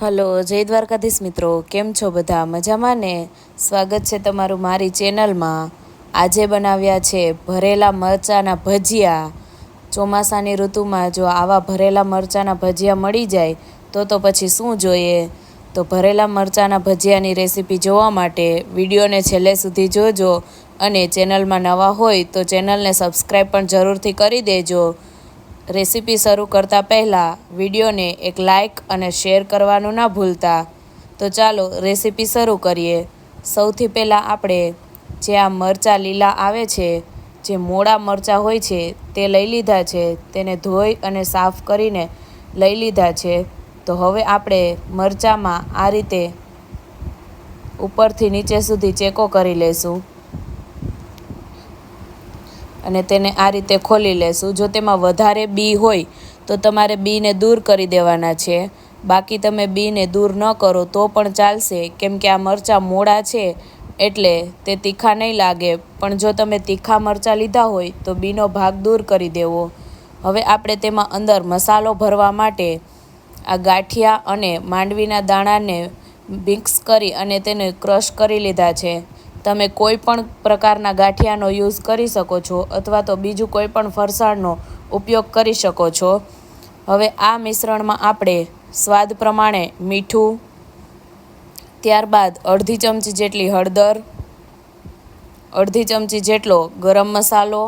Hello, જય દ્વારકાધીશ મિત્રો. કેમ છો બધા? મજામાં ને? સ્વાગત છે તમારું મારી ચેનલમાં. આજે બનાવ્યા છે ભરેલા મરચાંના ભજીયા. ચોમાસાની ઋતુમાં જો આવા ભરેલા મરચાંના ભજીયા મળી જાય, તો તો પછી શું જોઈએ? તો ભરેલા મરચાંના ભજીયાની રેસીપી જોવા માટે વિડીયોને છેલ્લે સુધી જોજો અને ચેનલમાં નવા હોય તો ચેનલને સબસ્ક્રાઈબ પણ જરૂરથી કરી દેજો. રેસીપી શરૂ કરતાં પહેલાં વિડીયોને એક લાઇક અને શેર કરવાનું ના ભૂલતા. તો ચાલો રેસીપી શરૂ કરીએ. સૌથી પહેલાં આપણે જે આ મરચાં લીલા આવે છે, જે મોડા મરચાં હોય છે, તે લઈ લીધા છે. તેને ધોઈ અને સાફ કરીને લઈ લીધા છે. તો હવે આપણે મરચાંમાં આ રીતે ઉપરથી નીચે સુધી ચેકો કરી લઈશું. અને તેને આ રીતે ખોલી લેશું. જો તેમાં વધારે બી હોય, તો તમારે બીને દૂર કરી દેવાના છે. બાકી તમે બીને દૂર ન કરો તો પણ ચાલશે. કેમ કે આ મરચાં મોડા છે, એટલે તે તીખા નહીં લાગે. પણ જો તમે તીખા મરચાં લીધા હોય, તો બીનો ભાગ દૂર કરી દેવો. હવે આપણે તેમાં અંદર મસાલો ભરવા માટે આ ગાંઠિયા અને માંડવીના દાણાને મિક્સ કરી અને તેને ક્રશ કરી લીધા છે. તમે કોઈ પણ પ્રકારના ગાંઠિયાનો યુઝ કરી શકો છો અથવા તો બીજું કોઈ પણ ફરસાણનો ઉપયોગ કરી શકો છો. હવે આ મિશ્રણમાં આપણે સ્વાદ પ્રમાણે મીઠું, ત્યારબાદ અડધી ચમચી જેટલી હળદર, અડધી ચમચી જેટલો ગરમ મસાલો,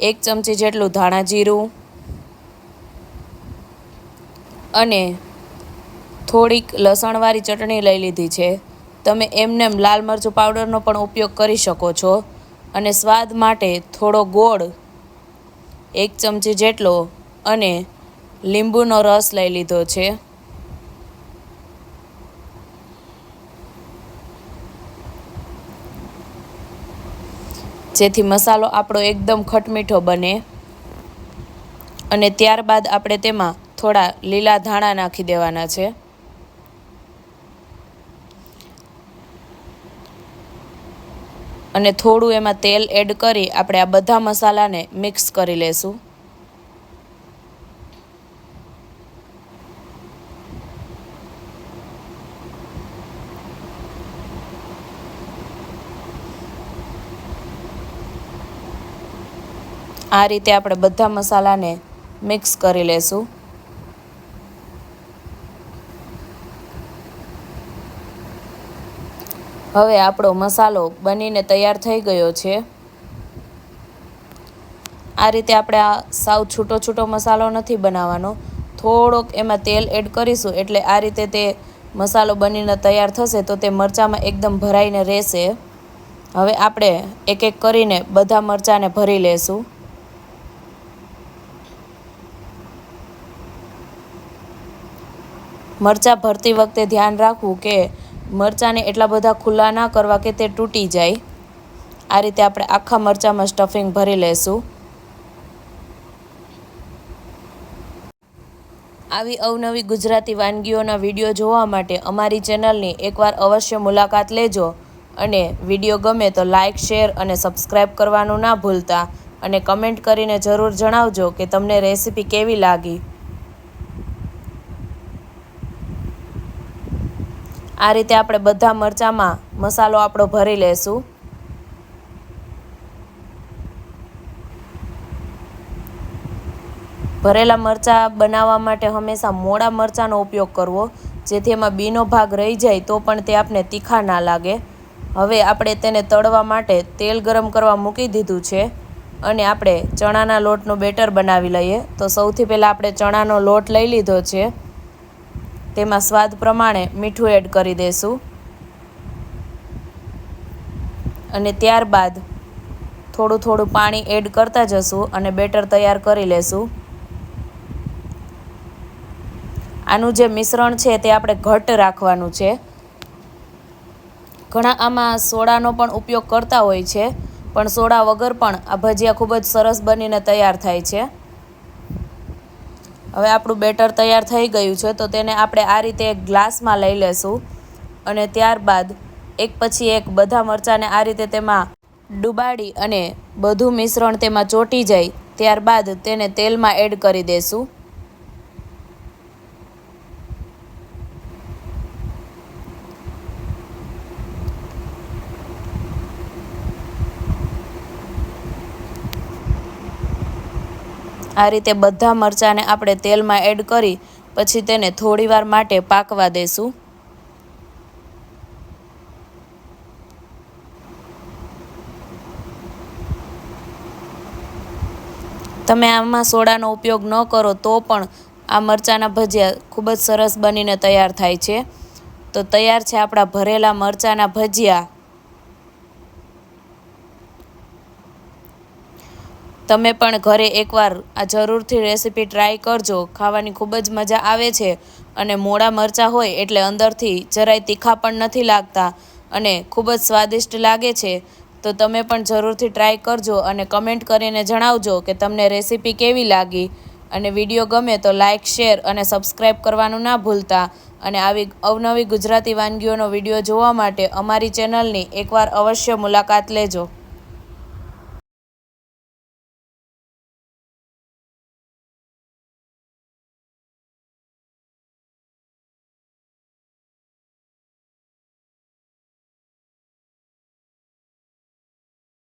એક ચમચી જેટલું ધાણા જીરું અને થોડીક લસણવાળી ચટણી લઈ લીધી છે. તમે એમનેમ લાલ મરચું પાવડરનો પણ ઉપયોગ કરી શકો છો. અને સ્વાદ માટે થોડો ગોળ, એક ચમચી જેટલો અને લીંબુનો રસ લઈ લીધો છે. જેથી મસાલો આપણો એકદમ ખટમીઠો બને. અને ત્યારબાદ આપણે તેમાં થોડા લીલા ધાણા નાખી દેવાના છે. અને થોડું એમાં તેલ એડ કરી આપણે આ બધા મસાલાને મિક્સ કરી લેશું. આ રીતે આપણે બધા મસાલાને મિક્સ કરી લેશું. હવે આપણો મસાલો બનીને તૈયાર થઈ ગયો છે. આ રીતે આપણે આ સાવ છૂટો છૂટો મસાલો નથી બનાવવાનો. થોડોક એમાં તેલ એડ કરીશું એટલે આ રીતે તે મસાલો બનીને તૈયાર થશે તો તે મરચાંમાં એકદમ ભરાઈને રહેશે. હવે આપણે એક એક કરીને બધા મરચાંને ભરી લેશું. મરચાં ભરતી વખતે ધ્યાન રાખવું કે મરચાંને એટલા બધા ખુલ્લા ના કરવા કે તે તૂટી જાય. આ રીતે આપણે આખા મરચાંમાં સ્ટફિંગ ભરી લેશું. આવી અવનવી ગુજરાતી વાનગીઓના વીડિયો જોવા માટે અમારી ચેનલની એકવાર અવશ્ય મુલાકાત લેજો અને વીડિયો ગમે તો લાઇક શેર અને સબસ્ક્રાઈબ કરવાનું ના ભૂલતા. અને કમેન્ટ કરીને જરૂર જણાવજો કે તમને રેસીપી કેવી લાગી. આ રીતે આપણે બધા મરચાંમાં મસાલો આપણો ભરી લેશું. ભરેલા મરચાં બનાવવા માટે હંમેશા મોડા મરચાંનો ઉપયોગ કરવો. જેથી એમાં બીનો ભાગ રહી જાય તો પણ તે આપણે તીખા ના લાગે. હવે આપણે તેને તળવા માટે તેલ ગરમ કરવા મૂકી દીધું છે અને આપણે ચણાના લોટનું બેટર બનાવી લઈએ. તો સૌથી પહેલાં આપણે ચણાનો લોટ લઈ લીધો છે. તેમાં સ્વાદ પ્રમાણે મીઠું એડ કરી દઈશું અને ત્યારબાદ થોડું થોડું પાણી એડ કરતા જશું અને બેટર તૈયાર કરી લેશું. આનું જે મિશ્રણ છે તે આપણે ઘટ રાખવાનું છે. ઘણા આમાં સોડાનો પણ ઉપયોગ કરતા હોય છે, પણ સોડા વગર પણ આ ભજીયા ખૂબ જ સરસ બનીને તૈયાર થાય છે. હવે આપણું બેટર તૈયાર થઈ ગયું છે, તો તેને આપણે આ રીતે એક ગ્લાસમાં લઈ લેશું અને ત્યારબાદ એક પછી એક બધા મરચાંને આ રીતે તેમાં ડુબાડી અને બધું મિશ્રણ તેમાં ચોંટી જાય, ત્યારબાદ તેને તેલમાં એડ કરી દેશું. આ રીતે બધા મરચાંને આપણે તેલમાં એડ કરી પછી તેને થોડીવાર માટે પાકવા દેશું. તમે આમાં સોડાનો ઉપયોગ ન કરો તો પણ આ મરચાંના ભજીયા ખૂબ જ સરસ બનીને તૈયાર થાય છે. તો તૈયાર છે આપણા ભરેલા મરચાંના ભજીયા. તમે પણ ઘરે એકવાર આ જરૂરથી રેસીપી ટ્રાય કરજો. ખાવાની ખૂબ જ મજા આવે છે અને મોડા મરચાં હોય એટલે અંદરથી જરાય તીખા પણ નથી લાગતા અને ખૂબ જ સ્વાદિષ્ટ લાગે છે. તો તમે પણ જરૂરથી ટ્રાય કરજો અને કમેન્ટ કરીને જણાવજો કે તમને રેસીપી કેવી લાગી. અને વીડિયો ગમે તો લાઇક શેર અને સબસ્ક્રાઈબ કરવાનું ના ભૂલતા. અને આવી અવનવી ગુજરાતી વાનગીઓનો વીડિયો જોવા માટે અમારી ચેનલની એકવાર અવશ્ય મુલાકાત લેજો.